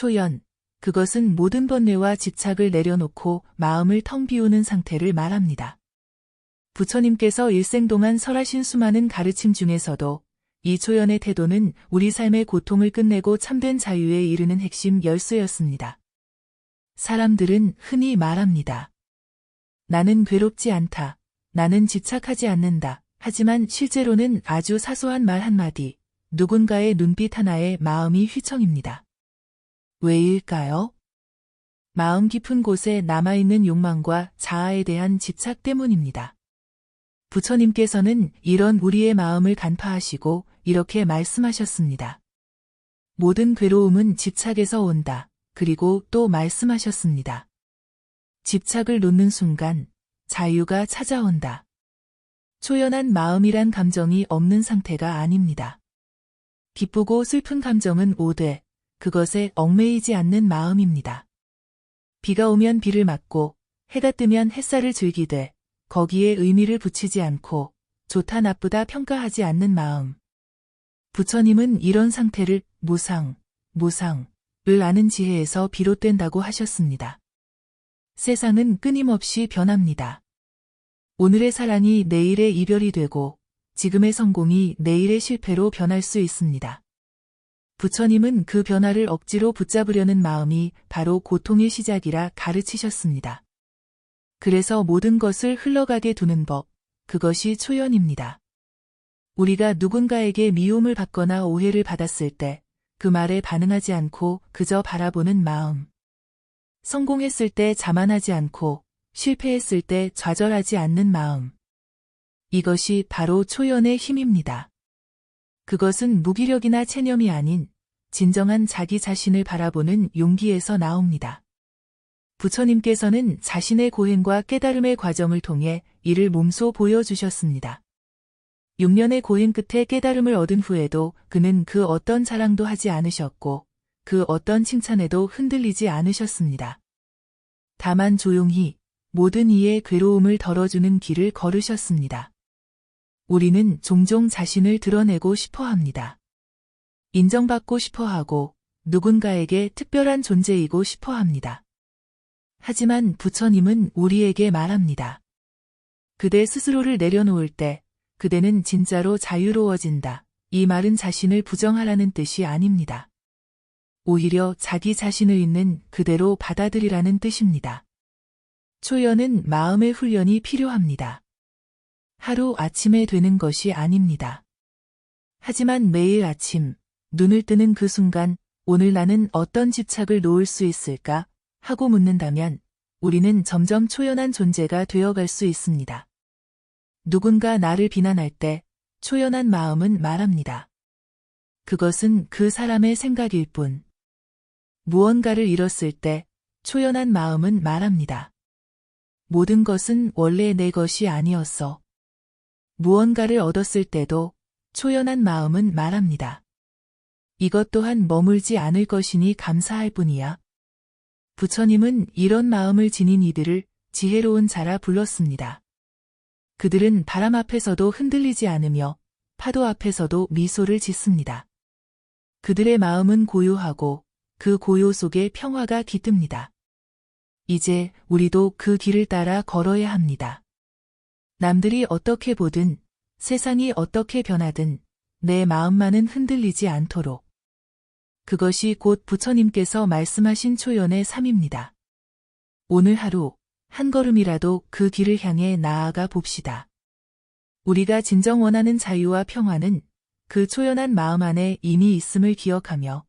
초연. 그것은 모든 번뇌와 집착을 내려놓고 마음을 텅 비우는 상태를 말합니다. 부처님께서 일생 동안 설하신 수많은 가르침 중에서도 이 초연의 태도는 우리 삶의 고통을 끝내고 참된 자유에 이르는 핵심 열쇠였습니다. 사람들은 흔히 말합니다. 나는 괴롭지 않다. 나는 집착하지 않는다. 하지만 실제로는 아주 사소한 말 한마디, 누군가의 눈빛 하나에 마음이 휘청입니다. 왜일까요? 마음 깊은 곳에 남아있는 욕망과 자아에 대한 집착 때문입니다. 부처님께서는 이런 우리의 마음을 간파하시고 이렇게 말씀하셨습니다. 모든 괴로움은 집착에서 온다. 그리고 또 말씀하셨습니다. 집착을 놓는 순간 자유가 찾아온다. 초연한 마음이란 감정이 없는 상태가 아닙니다. 기쁘고 슬픈 감정은 오되 그것에 얽매이지 않는 마음입니다. 비가 오면 비를 맞고 해가 뜨면 햇살을 즐기되 거기에 의미를 붙이지 않고 좋다 나쁘다 평가하지 않는 마음. 부처님은 이런 상태를 무상, 무상을 아는 지혜에서 비롯된다고 하셨습니다. 세상은 끊임없이 변합니다. 오늘의 사랑이 내일의 이별이 되고 지금의 성공이 내일의 실패로 변할 수 있습니다. 부처님은 그 변화를 억지로 붙잡으려는 마음이 바로 고통의 시작이라 가르치셨습니다. 그래서 모든 것을 흘러가게 두는 법, 그것이 초연입니다. 우리가 누군가에게 미움을 받거나 오해를 받았을 때 그 말에 반응하지 않고 그저 바라보는 마음. 성공했을 때 자만하지 않고 실패했을 때 좌절하지 않는 마음. 이것이 바로 초연의 힘입니다. 그것은 무기력이나 체념이 아닌 진정한 자기 자신을 바라보는 용기에서 나옵니다. 부처님께서는 자신의 고행과 깨달음의 과정을 통해 이를 몸소 보여주셨습니다. 6년의 고행 끝에 깨달음을 얻은 후에도 그는 그 어떤 자랑도 하지 않으셨고 그 어떤 칭찬에도 흔들리지 않으셨습니다. 다만 조용히 모든 이의 괴로움을 덜어주는 길을 걸으셨습니다. 우리는 종종 자신을 드러내고 싶어 합니다. 인정받고 싶어 하고 누군가에게 특별한 존재이고 싶어 합니다. 하지만 부처님은 우리에게 말합니다. 그대 스스로를 내려놓을 때 그대는 진짜로 자유로워진다. 이 말은 자신을 부정하라는 뜻이 아닙니다. 오히려 자기 자신을 있는 그대로 받아들이라는 뜻입니다. 초연은 마음의 훈련이 필요합니다. 하루 아침에 되는 것이 아닙니다. 하지만 매일 아침, 눈을 뜨는 그 순간, 오늘 나는 어떤 집착을 놓을 수 있을까? 하고 묻는다면, 우리는 점점 초연한 존재가 되어갈 수 있습니다. 누군가 나를 비난할 때 초연한 마음은 말합니다. 그것은 그 사람의 생각일 뿐. 무언가를 잃었을 때 초연한 마음은 말합니다. 모든 것은 원래 내 것이 아니었어. 무언가를 얻었을 때도 초연한 마음은 말합니다. 이것 또한 머물지 않을 것이니 감사할 뿐이야. 부처님은 이런 마음을 지닌 이들을 지혜로운 자라 불렀습니다. 그들은 바람 앞에서도 흔들리지 않으며 파도 앞에서도 미소를 짓습니다. 그들의 마음은 고요하고 그 고요 속에 평화가 깃듭니다. 이제 우리도 그 길을 따라 걸어야 합니다. 남들이 어떻게 보든 세상이 어떻게 변하든 내 마음만은 흔들리지 않도록. 그것이 곧 부처님께서 말씀하신 초연의 삶입니다. 오늘 하루 한 걸음이라도 그 길을 향해 나아가 봅시다. 우리가 진정 원하는 자유와 평화는 그 초연한 마음 안에 이미 있음을 기억하며